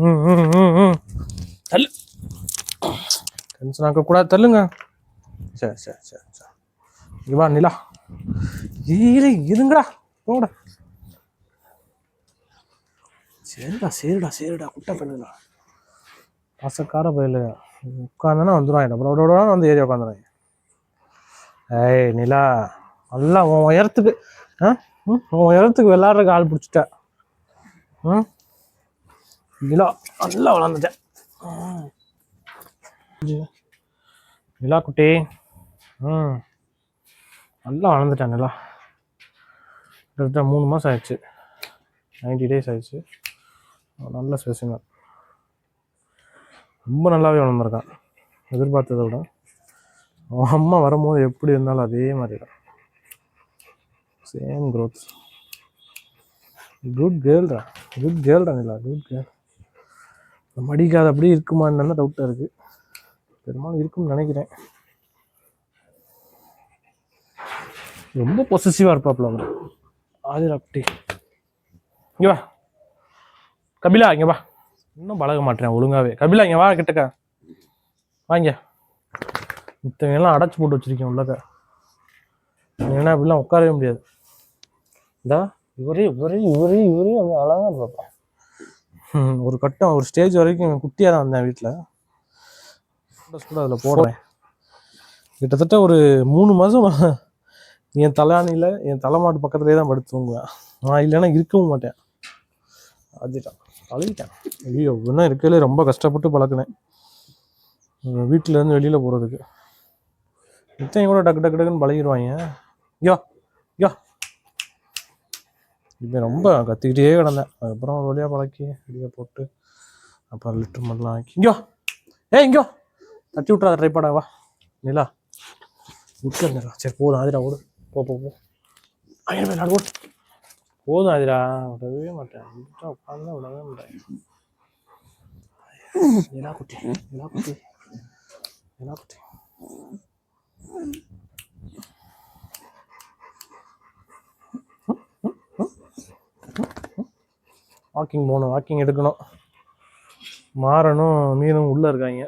ம் ம் ம் ம் தள்ளு டென்ஷன் ஆக்கக்கூடாது தள்ளுங்க. சரி சரி சரி சரி இவா வா நிலா. ஈரை இருங்கடா. போங்கடா. சரிடா சரிடா சரிடா. குட்டை பண்ணுடா பசக்கார பயில. உட்காந்தனா வந்துடுவாங்க அப்புறம் வந்து ஏறி உட்காந்துருவாங்க ஏய் நிலா. நல்லா உன் உயரத்துக்கு ஆ? ம், உன் உயரத்துக்கு விளாட்றதுக்கு ஆள் பிடிச்சிட்ட. ம்? நிலா நல்லா வளர்ந்துட்டேன் நிலா குட்டி. ம். நல்லா வளர்ந்துட்டேன் நிலா. கிட்டத்தட்ட மூணு மாதம் ஆயிடுச்சு. நைன்டி டேஸ் ஆயிடுச்சு. நல்ல ஸ்பெசிமன் ரொம்ப நல்லாவே வளர்ந்துருக்கான். எதிர்பார்த்ததை விட. அவன் அம்மா வரும்போது எப்படி இருந்தாலும் அதே மாதிரி தான் சேம் க்ரோத் குட் கேர்ள்டா குட் கேர்ள்ரா நிலா. குட் கேர்ள் மடிக்காத அப்படி இருக்குமான்னு டவுட்டாக இருக்குது பெரும்பாலும் இருக்கும்னு நினைக்கிறேன். ரொம்ப பொசசிவாக இருப்பாப்ல அவர். ஆதிரா அப்படி இங்கே வா. கபிலா இங்கே வா. இன்னும் பழக மாட்டேன் ஒழுங்காவே. கபிலா இங்கே வா கிட்டக்க. வாங்க இத்தனையெல்லாம் அடைச்சி போட்டு வச்சிருக்கேன் உள்ளக்க. ஏன்னா இப்படிலாம் உட்காரவே முடியாது. இந்தா இவரே இவரே இவரே இவரே அவங்க அழகா ஒரு கட்டம் ஒரு ஸ்டேஜ் வரைக்கும் குட்டியாக தான் வந்தேன் வீட்டில் ஃபோட்டோஸ் கூட அதில் போடுறேன் கிட்டத்தட்ட ஒரு மூணு மாதம் என் தலையாணியில் என் தலைமாட்டு பக்கத்துலேயே தான் படுத்து தூங்குவேன். நான் இல்லைன்னா இருக்கவும் மாட்டேன். அதுதான் பழகிட்டேன். ஐயோ ஒன்றும் இருக்கையிலே ரொம்ப கஷ்டப்பட்டு பழக்கினேன். வீட்டில் இருந்து வெளியில் போகிறதுக்கு இத்தனை கூட டக்கு டக்கு டக்குன்னு பழகிடுவாங்க யோ யோ இப்போ ரொம்ப கத்திக்கிட்டே கிடந்தேன் அதுக்கப்புறம் ஒரு வழியாக பழக்கி வெளியே போட்டு அப்புறம் லிட்டர் மட்டும் ஆக்கி இங்கோ ஏய் இங்கோ தட்டி விட்றாத ட்ரை பண்ண வா நிலா விட்டு நிலா சரி போதும் ஆதிரா ஓடு போ போ போ ஐயோ விளாடு ஓடு போதும் ஆதிரா விடவே மாட்டேன் உட்காந்து விடவே மாட்டேன் நிலா குட்டி நிலா குட்டி நிலா குட்டி வாக்கிங் போகணும் வாக்கிங் எடுக்கணும். மாறனும் மீனும் உள்ளே இருக்காங்க.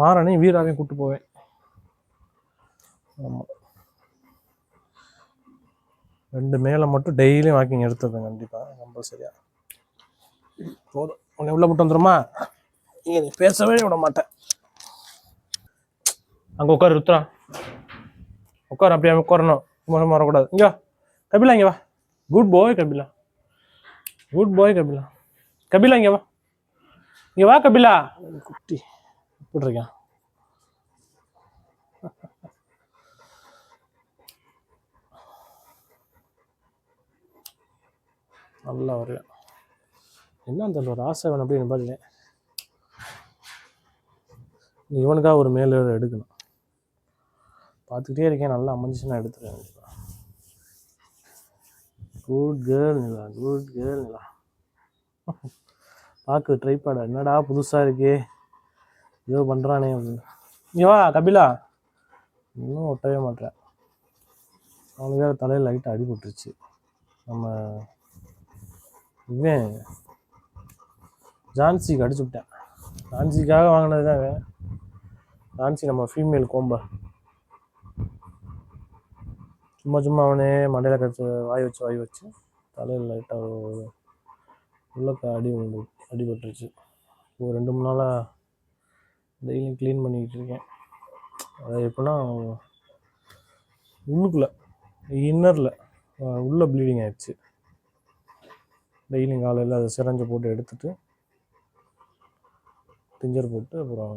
மாறனையும் வீராவையும் கூப்பிட்டு போவேன். ஆமாம் ரெண்டு மேலே மட்டும் டெய்லியும் வாக்கிங் எடுத்துருக்கேன் கண்டிப்பாக கம்பல்சரியாக போதும். உன்னை உள்ள மட்டும் வந்துருமா? நீ பேசவே விட மாட்டேன். அங்கே உட்காரு ருத்ரா. உட்காரு அப்படியே உட்காரணும். சும்மா வரக்கூடாது. இங்கே கபிலா இங்கே வா. Good boy Kapila. Good boy Kapila Kapila இங்கே வா. இங்கே வா கபிலா குட்டி. எப்படி நல்லா வருவேன் என்ன அந்த ஒரு ஆசை வேணும் அப்படின்னு பாருங்க. நீ இவனுக்காக ஒரு மேலே எடுக்கணும். பார்த்துக்கிட்டே இருக்கேன் நல்லா அமைஞ்சிச்சுன்னா எடுத்துருவேன் good girl Nila good girl Nila. Park try பண்ண என்னடா புதுசாக இருக்கே? ஏதோ பண்ணுறானே அப்படின்னு இங்கே வா கபிலா. இன்னும் ஒட்டவே மாட்டேன் அவனுக்கு வேறு தலையில் லைட்டாக அடிபட்டுருச்சு நம்ம இவன் ஜான்சிக்கு அடிச்சு விட்டேன். ஜான்சிக்காக வாங்கினது தான் ஜான்சி நம்ம ஃபீமேல் கோம்பை சும்மா சும்மா அவனே மண்டையில் கடிச்சு வாய் வச்சு வாய் வச்சு தலையில் லைட்டாக உள்ள அடி விழுந்து அடிபட்டுருச்சு. ஒரு ரெண்டு மூணு நாளாக டெய்லியும் க்ளீன் பண்ணிக்கிட்டு இருக்கேன். அது எப்படின்னா உள்ளுக்குள்ளே இன்னரில் உள்ளே ப்ளீடிங் ஆயிடுச்சு. டெய்லியும் காலையில் அதை சிரஞ்சு போட்டு எடுத்துட்டு திஞ்சர் போட்டு அப்புறம்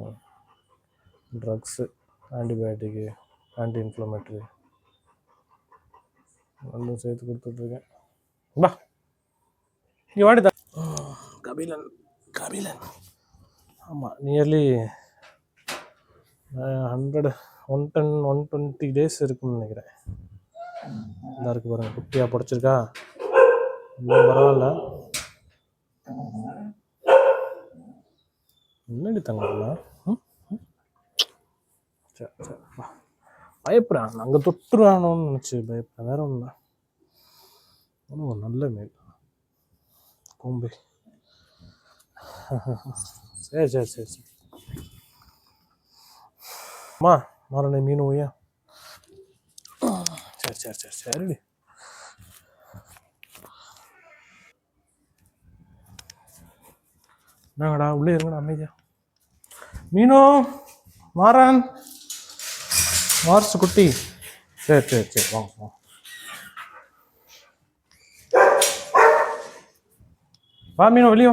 ட்ரக்ஸு ஆன்டிபயோட்டிக்கு ஆன்டி இன்ஃப்ளமேட்ரி ரெண்டும் சேர்த்து கொடுத்துட்ருக்கேன். வா. இங்கே வாடி கபிலன் கபிலன். ஆமாம் nearly hundred one ten one twenty days இருக்கும்னு நினைக்கிறேன். நல்லா இருக்கு பாருங்க குட்டியாக பிடிச்சிருக்கா. இன்னும் பரவாயில்ல. என்னடி தங்கலாம் ம் ம். சரி சரி வா. பயப்படுறான் அங்கே தொட்டுறானோன்னு நினச்சி பயப்படுறேன் வேற ஒன்றும் ஒன்றும் நல்ல மேல். கோம்பை. சரி சரி சரி சரி. அம்மா மரணை மீன் ஓய்யா சரி சரி சரி சரி என்னங்கடா உள்ளே இருங்கடா அமைதியா. மீனு மாறன். மார்ஸ் குட்டி. சரி சரி சரி வாங்க வாங்க. வா மீனு வெளியே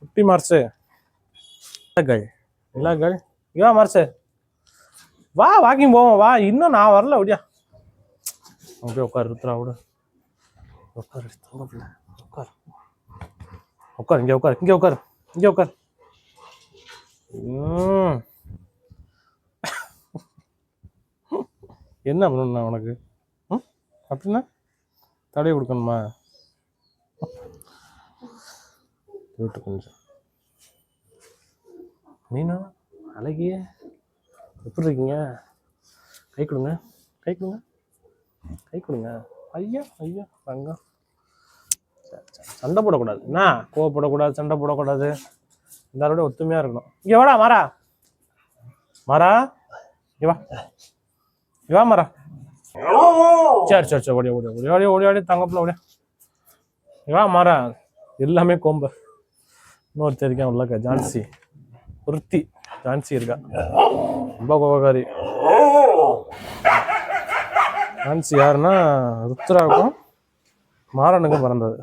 குட்டி மார்ஸு கள் இல்லை கள் இங்க வா வாக்கிங் போவோம் வா. இன்னும் நான் வரல அப்படியா அப்படியே உட்காரு ருத்ரா விடு உட்காரு உட்காரு. உட்காரு இங்கே உட்காரு இங்கே உட்காரு இங்கே உட்காரு. என்ன பண்ணணும் உனக்கு? ம்? அப்படின்னா தடவி கொடுக்கணுமா? விட்டு கொஞ்சம். மீனா அழகிய எப்படி இருக்கீங்க? கை கொடுங்க. கை கொடுங்க. கை கொடுங்க. ஐயா ஐயா தங்கம். சண்டை போடக்கூடாது. என்ன? கோவப்படக்கூடாது சண்டை போடக்கூடாது. எல்லாரோட ஒத்துமையா இருக்கணும். இங்கே வாடா மாறா. மாறா இவா வா. வா மாறா. சரி சரி சரி ஓடியா ஓடியா ஓடி ஓடி ஓடி ஓடி தங்கப்பில் ஓடியா இவா வா மாறா. எல்லாமே கோம்பு. இன்னொருத்தர் இருக்கேன் உள்ளக்க. ஜான்சி. ஒருத்தி. ஜான்சி இருக்கா. ரொம்ப கோபக்காரி. ஜான்சி யாருன்னா ருத்ராவுக்கும் மாறனுக்கும் பிறந்தது.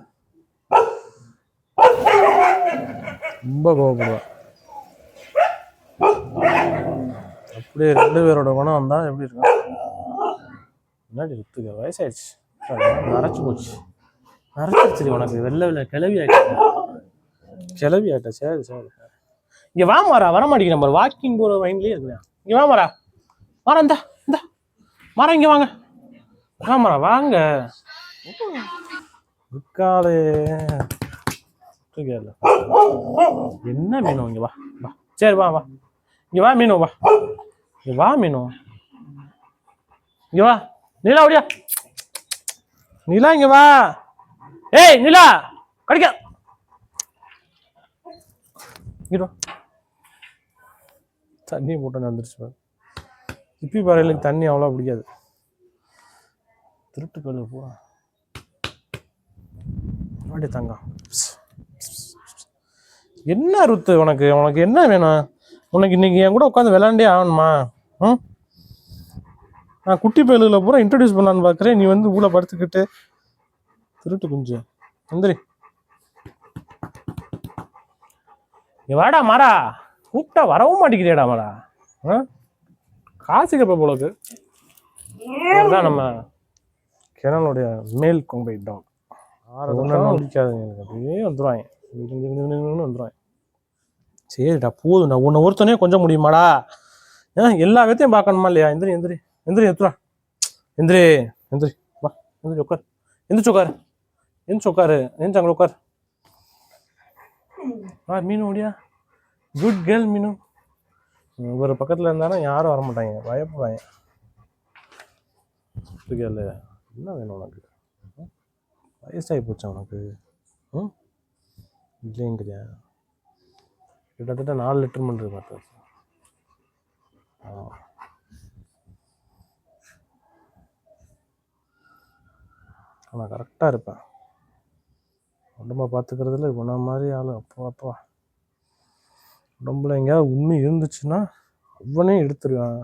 ரொம்ப கோவப்படுவேன் அப்படியே ரெண்டு பேரோட குணம் வந்தால் எப்படி இருக்கும்? முன்னாடி ருத்துக்க வயசாயிடுச்சு. நரைச்சி போச்சு. நரைச்சிருச்சு உனக்கு. வெள்ளை வெளில கிளவி ஆயிட்ட கிளவி ஆயிட்ட? சரி சரி. இங்கே வாமாரா வர மாட்டேங்கிற நம்ம வாக்கிங் போகிற மைண்ட்லயே இருக்குதா இங்கே வாமாரா மாறா. இந்தா இந்தா. மாறா இங்கே வாங்க. வாமாரா வாங்க. இருக்காளே. தூக்கிடல என்ன மீனும் இங்க வா வா. சரி வா வா. இங்க வா மீனு வா. இங்க வா மீனு. இங்க வா. நிலா ஓடியா. நிலா இங்க வா. ஏய் நிலா கடிக்க. தண்ணி போட்டு நடந்துருச்சு இப்பி பாறையிலுக்கு தண்ணி அவ்வளோ பிடிக்காது திருட்டு கல்லு பூரா அப்படி தங்கம் என்ன ருத்து உனக்கு? உனக்கு என்ன வேணும்? உனக்கு இன்னைக்கு என் கூட உட்காந்து விளாண்டே ஆகணுமா? ம்? நான் குட்டி பயலுகளை பூரா இன்ட்ரடியூஸ் பண்ணலான்னு பார்க்குறேன் நீ வந்து ஊழ படுத்துக்கிட்டு திருட்டு குஞ்சு. இங்க வாடா மாறா. கூப்பிட்டா வரவும் மாட்டேங்கிறியாடா மாறா. ஆ? காசு கேட்ப போலக்கு இதுதான் நம்ம கிணனுடைய மேல் கொம்பை டாக் ஒன்றும் பிடிக்காதுங்க எனக்கு அப்படியே வந்துடுவாங்க வந்துடுவேன் சரிடா போதும்டா உன்னை ஒருத்தனே கொஞ்சம் முடியுமாடா ஏன் எல்லா விதத்தையும் பார்க்கணுமா இல்லையா எந்திரி எந்திரி எந்திரி எத்துறா எந்திரி எந்திரி வா எந்திரி உட்கார் எந்திரிச்சு உட்காரு எந்திரிச்சு உட்காரு எந்திரிச்சு அங்கே உட்கார் வா மீனு முடியா குட் கேர்ள் மீனு ஒரு பக்கத்தில் இருந்தாலும் யாரும் வர மாட்டாங்க பயப்படுறாங்க கேர்ள் என்ன வேணும் உனக்கு வயசாகி போச்சு உனக்கு ம் இல்லைங்கிறியா கிட்டத்தட்ட நாலு லிட்டர் பண்ணுறது பார்த்தா. ஆ. நான் கரெக்டாக இருப்பேன் உடம்ப பார்த்துக்கிறதுல உன மாதிரி ஆள். அப்பா அப்பா. உடம்புல எங்கேயாவது உண்மை இருந்துச்சுன்னா அவனே எடுத்துருவேன்.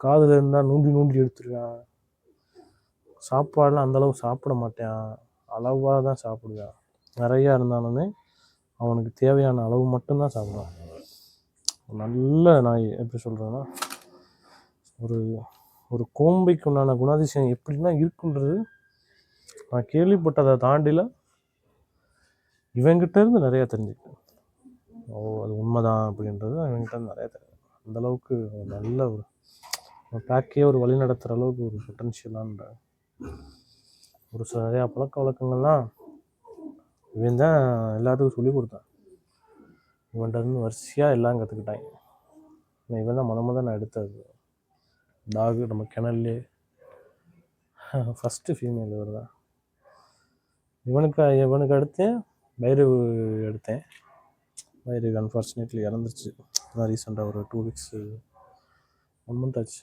காதில் இருந்தால் நூண்டி நூண்டி எடுத்துருவேன். சாப்பாடெலாம் அந்தளவு சாப்பிட மாட்டேன். அளவாக தான் சாப்பிடுவேன். நிறையா இருந்தாலுமே அவனுக்கு தேவையான அளவு மட்டும்தான் சாப்பிடுவான். நல்ல நாய் எப்படி சொல்கிறேன்னா ஒரு ஒரு கோம்பைக்கு உண்டான குணாதிசயம் எப்படின்னா இருக்குன்றது நான் கேள்விப்பட்டதை தாண்டில இவங்கிட்ட இருந்து நிறைய தெரிஞ்சுக்கிட்டேன். ஓ அது உண்மைதான் அப்படின்றது இவங்கிட்ட இருந்து நிறைய தெரியும் அந்த அளவுக்கு ஒரு நல்ல ஒரு ஒரு பேக்கே ஒரு வழி நடத்துகிற அளவுக்கு ஒரு பொட்டன்ஷியலான ஒரு சில நிறையா பழக்க வழக்கங்கள்லாம் இவன் தான் எல்லாத்துக்கும் சொல்லி கொடுத்தான். இவன்கிட்ட வரிசையாக எல்லாம் கற்றுக்கிட்டாங்க இவன் தான் முத முத நான் எடுத்தது. டாகு நம்ம கிணல்லே ஃபஸ்ட்டு ஃபீமேல் இவர் தான். இவனுக்கு இவனுக்கு அடுத்து பைரவு எடுத்தேன். பைரவு அன்ஃபார்ச்சுனேட்லி இறந்துருச்சு. அதான் ரீசெண்டாக ஒரு டூ வீக்ஸு ஒன் மந்த் ஆச்சு.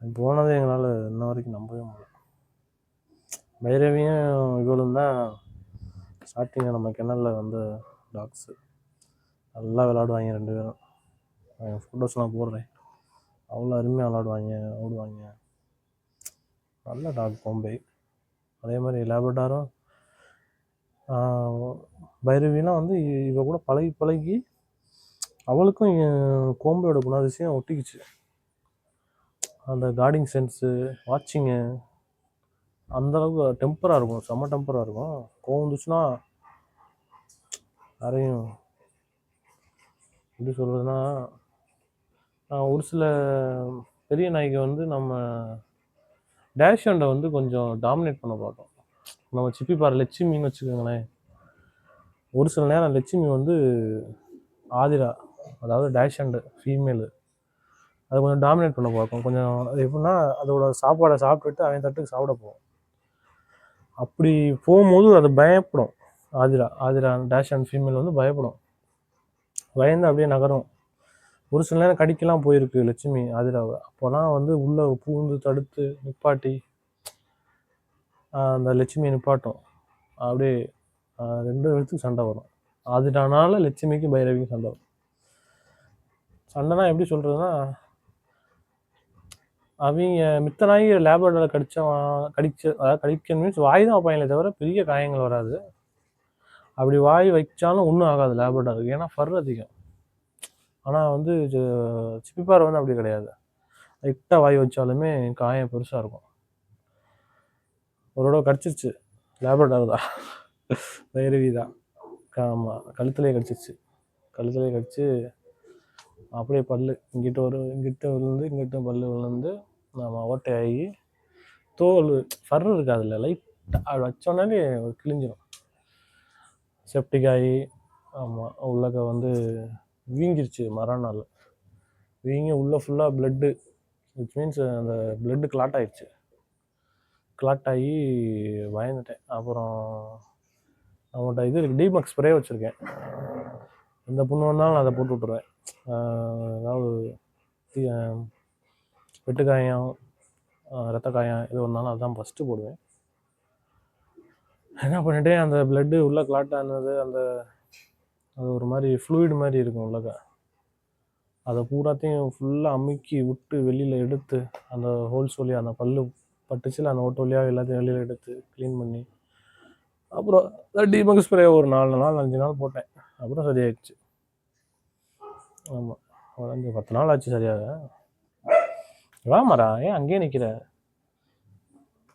போனது போனதே எங்களால் இன்ன வரைக்கும் நம்பவே முடியல. பைரவியும் இவளும் தான் ஸ்டார்டிங்கில் நம்ம கிணல்ல வந்த டாக்ஸு நல்லா விளாடுவாங்க ரெண்டு பேரும். என் ஃபோட்டோஸ்லாம் போடுறேன். அவ்வளோ அருமையாக விளாடுவாங்க ஓடுவாங்க. நல்ல டாக் கோம்பை அதே மாதிரி லேபர்டாரும் பைரவிலாம் வந்து இவ கூட பழகி பழகி அவளுக்கும் கோம்பையோட குணாதிசயம் ஒட்டிக்கிச்சு. அந்த கார்டிங் சென்ஸு வாட்சிங்கு அந்தளவுக்கு டெம்பராக இருக்கும். செம்ம டெம்பராக இருக்கும். கோவம் வந்துச்சுன்னா யாரையும் எப்படி சொல்கிறதுனா ஒரு சில பெரிய நாய்க்கு வந்து நம்ம டேஷண்டை வந்து கொஞ்சம் டாமினேட் பண்ண பார்க்கும். நம்ம சிப்பி பாரு லட்சுமின்னு வச்சுக்கோங்களேன். ஒரு சில நேரம் லட்சுமி வந்து ஆதிரா அதாவது டேஷண்டு ஃபீமேலு அதை கொஞ்சம் டாமினேட் பண்ண பார்க்கும். கொஞ்சம் அது எப்படின்னா அதோட சாப்பாடை சாப்பிட்டுட்டு அவன் தட்டுக்கு சாப்பிட போவோம் அப்படி போகும்போது அது பயப்படும். Aadhira Aadhira dash and female வந்து பயப்படும். பயந்து அப்படியே நகரும். ஒரு சில நேரம் கடிக்கலாம் போயிருக்கு லட்சுமி ஆதிராவை. அப்போலாம் வந்து உள்ள பூந்து தடுத்து நிப்பாட்டி அந்த லட்சுமியை நிப்பாட்டும். அப்படியே ரெண்டு பேர்த்துக்கு சண்டை வரும். ஆதிரானால லட்சுமிக்கும் பைரவிக்கும் சண்டை வரும். சண்டைனா எப்படி சொல்கிறதுனா அவங்க மித்த நாய் லேபரேட்டரியில் கடிச்சவன் கடிச்ச அதாவது கடிக்க மீன்ஸ் வாய் தான் வைப்பாங்களே தவிர பெரிய காயங்கள் வராது. அப்படி வாய் வைச்சாலும் ஒன்றும் ஆகாது லேபரேட்டருக்கு ஏன்னா ஃபர் அதிகம். ஆனால் வந்து சிப்பிப்பார் வந்து அப்படி கிடையாது. லைட்டாக வாய் வச்சாலுமே காயம் பெருசாக இருக்கும். ஒரு தடவை கடிச்சிருச்சு. லேபரேட்டர் தான். வைரவி தான் ஆமாம் கழுத்துலேயே கடிச்சிருச்சு. கழுத்துலேயே கடிச்சு அப்படியே பல்லு இங்கிட்ட ஒரு இங்கிட்ட விழுந்து இங்கிட்ட பல்லு விழுந்து நம்ம ஓட்டையாகி தோல் ஃபர் அதில் லைட்டாக வச்சோன்னாலே கிழிஞ்சிடும் செப்டிக் ஆகி ஆமாம் உள்ளக்க வந்து வீங்கிருச்சு மறுநாள் வீங்கி உள்ளே ஃபுல்லாக பிளட்டு விச் மீன்ஸ் அந்த பிளட்டு கிளாட் ஆகிடுச்சு கிளாட் ஆகி பயந்துட்டேன். அப்புறம் அவன்கிட்ட இது இருக்குது டிமக் ஸ்ப்ரே வச்சுருக்கேன். எந்த புண்ணு வந்தாலும் அதை போட்டு விட்ருவேன் ஆஹ் அதாவது வெட்டுக்காயம் ரத்தக்காயம் ரத்த காயம் எது வந்தாலும் அதுதான் ஃபஸ்ட்டு போடுவேன். என்ன பண்ணிட்டேன் அந்த பிளட்டு உள்ளே கிளாட் ஆனது அந்த அது ஒரு மாதிரி ஃப்ளூயிட் மாதிரி இருக்கும் உள்ளக்க அதை பூராத்தையும் ஃபுல்லாக அமுக்கி விட்டு வெளியில் எடுத்து அந்த ஹோல்ஸ் வழியாக அந்த பல்லு பட்டுச்சில் அந்த ஓட்டு வழியாக எல்லாத்தையும் வெளியில் எடுத்து க்ளீன் பண்ணி அப்புறம் டிமக் ஸ்ப்ரே ஒரு நாலு நாள் அஞ்சு நாள் போட்டேன். அப்புறம் சரியாயிடுச்சு. ஆமாம் ஒரு அஞ்சு பத்து நாள் ஆச்சு சரியாக வாமாரா ஏன் அங்கேயே நிற்கிற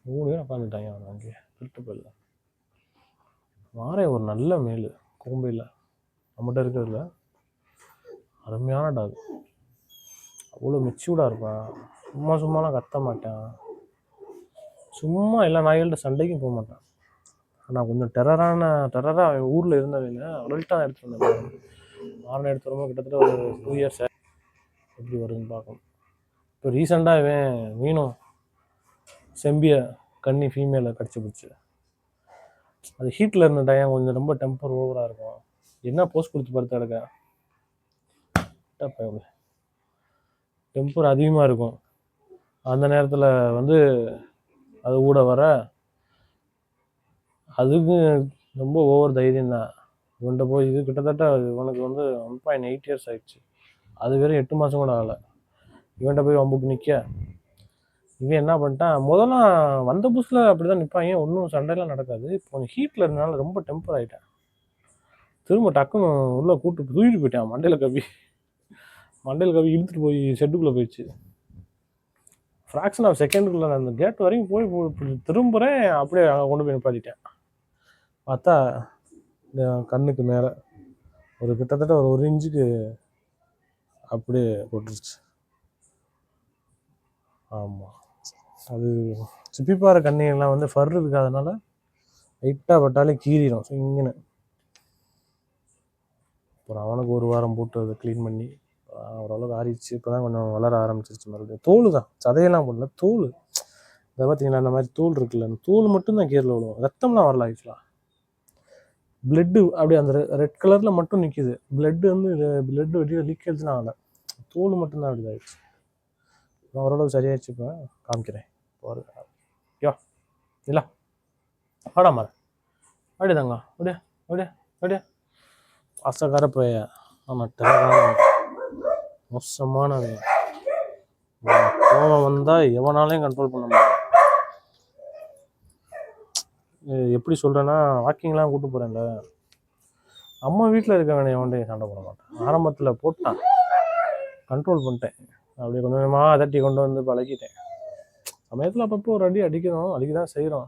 மூணு பேர் உட்காந்துட்டாங்க அவன் அங்கேயே திருட்டு பல்ல மாறே ஒரு நல்ல மேலு கோம்பையில். நம்மகிட்ட இருக்கிறதுல அருமையான டாக் அவ்வளோ மெச்சூர்டாக இருப்பான். சும்மா சும்மாலாம் கத்த மாட்டான். சும்மா எல்லா நாய்கள்கிட்ட சண்டைக்கும் போக மாட்டான். ஆனால் கொஞ்சம் டெரரான டெரராக அவன் ஊரில் இருந்தவங்க அவள்கிட்ட தான் எடுத்துகிட்டு வந்தேன் மாறன் எடுத்து வரும்போது கிட்டத்தட்ட ஒரு டூ இயர்ஸ் எப்படி வருதுன்னு பார்க்கணும். இப்போ ரீசெண்டாக இவன் மீனும் செம்பிய கன்னி ஃபீமேலை கடிச்சு பிடிச்சி. அது ஹீட்டில் இருந்த டைம் கொஞ்சம் ரொம்ப டெம்பர் ஓவராக இருக்கும். என்ன போஸ்ட் கொடுத்து படுத்து கிடக்க டெம்பர் அதிகமாக இருக்கும். அந்த நேரத்தில் வந்து அது கூட வர அதுக்கும் ரொம்ப ஓவர் தைரியம் தான். இவன்கிட்ட போய் இது கிட்டத்தட்ட இவனுக்கு வந்து ஒன் பாயிண்ட் எயிட் இயர்ஸ் ஆயிடுச்சு. அது வெறும் எட்டு மாதம் கூட ஆகலை. இவன்கிட்ட போய் வம்புக்கு நிற்க இவன் என்ன பண்ணிட்டான்? முதல்ல வந்த புதுசில் அப்படி தான் நிற்பாங்க ஒன்றும் சண்டையெல்லாம் நடக்காது. இப்போ கொஞ்சம் ஹீட்டில் இருந்தனால ரொம்ப டெம்பர் ஆகிட்டேன் திரும்ப டக்குன்னு உள்ளே கூட்டு தூக்கிட்டு போயிட்டான். மண்டையில் கவி மண்டையில் கவி இழுத்துட்டு போய் ஷெட்டுக்குள்ளே போயிடுச்சு. ஃப்ராக்ஷன் ஆஃப் செகண்டுக்குள்ளே நான் அந்த கேட் வரைக்கும் போய் திரும்புகிறேன் அப்படியே அங்கே கொண்டு போய் நிப்பாட்டிட்டேன். பார்த்தா கண்ணுக்கு மேலே. ஒரு கிட்டத்தட்ட ஒரு ஒரு இன்ச்சுக்கு அப்படியே போட்டுருச்சு. ஆமாம் அது சிப்பிப்பாறை கண்ணியெல்லாம் வந்து ஃபர் இருக்காதனால லைட்டாக பட்டாலே கீறிடும். இங்கன்னு அப்புறம் அவனுக்கு ஒரு வாரம் போட்டு அதை க்ளீன் பண்ணி ஓரளவுக்கு ஆறிடுச்சு. இப்போ தான் கொஞ்சம் வளர ஆரம்பிச்சிருச்சு மறுபடியும். தோல் தான். சதையெல்லாம் போடல. தோல். இதை பார்த்தீங்களா அந்த மாதிரி தூள் இருக்குல்ல அந்த தூள் மட்டும்தான் கீரில் விழுவோம். ரத்தம்லாம் வரல ஆக்சுவலாக பிளட்டு அப்படியே அந்த ரெட் கலரில் மட்டும் நிற்கிது பிளட்டு வந்து பிளட்டு வெளியில் லீக்கேஜ்லாம் ஆகலை தூள் மட்டும்தான் அப்படி ஆகிடுச்சு நான் ஓரளவு சரியாயிடுச்சு இப்போ. காமிக்கிறேன். பாருங்க யோ இல்லை ஆடா மாற அப்படியே தாங்க அப்படியே அப்படியே அப்படியே பாசக்கார போய. ஆமாம் டெரரான மோசமானது கோவம் வந்தால் எவனாலையும் கண்ட்ரோல் பண்ண முடியாது. எப்படி சொல்கிறேன்னா வாக்கிங்லாம் கூட்டு போகிறேன்ல அம்மா வீட்டில் இருக்கவனே எவன்டையும் சண்டை போட மாட்டேன். ஆரம்பத்தில் போட்டான். கண்ட்ரோல் பண்ணிட்டேன். அப்படியே கொஞ்சம் கொஞ்சமாக அதட்டி கொண்டு வந்து பழகிட்டேன். சமயத்தில் அப்பப்போ ஒரு அடி அடிக்கிறோம் அடிக்க தான் செய்கிறோம்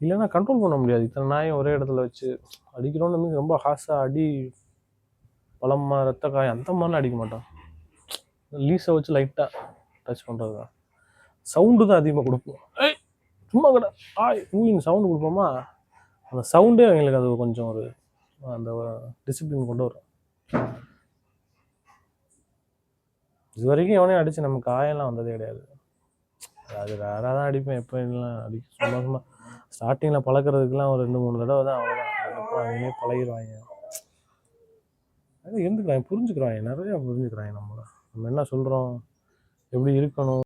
இல்லைன்னா கண்ட்ரோல் பண்ண முடியாது. இத்தனை நாயும் ஒரே இடத்துல வச்சு அடிக்கிறோன்னு ரொம்ப ஹாஸாக அடி பழமாக ரத்த காயம் அந்த மாதிரிலாம் அடிக்க மாட்டோம். லீஸை வச்சு லைட்டாக டச் பண்ணுறது தான் சவுண்டு தான் அதிகமாக கொடுப்போம் ஏய்! சும்மா கடை ஆய் ஊயின் சவுண்டு கொடுப்போமா? அந்த சவுண்டே அவங்களுக்கு அது கொஞ்சம் ஒரு அந்த டிசிப்ளின் கொண்டு வரும். இது வரைக்கும் எவனையும் அடிச்சு நமக்கு காயம்லாம் வந்ததே கிடையாது. அது ரேராக தான் அடிப்பேன் எப்போ இல்லை அடி சும்மா சும்மா ஸ்டார்டிங்கில் பழக்கிறதுக்குலாம் ஒரு ரெண்டு மூணு தடவை தான் அவ்வளோதான் அதுக்கப்புறம் அவங்களே பழகிடுவாங்க அது இருந்துக்கிறாங்க புரிஞ்சுக்கிறாங்க நிறையா புரிஞ்சுக்கிறாங்க நம்மளை. நம்ம என்ன சொல்கிறோம் எப்படி இருக்கணும்?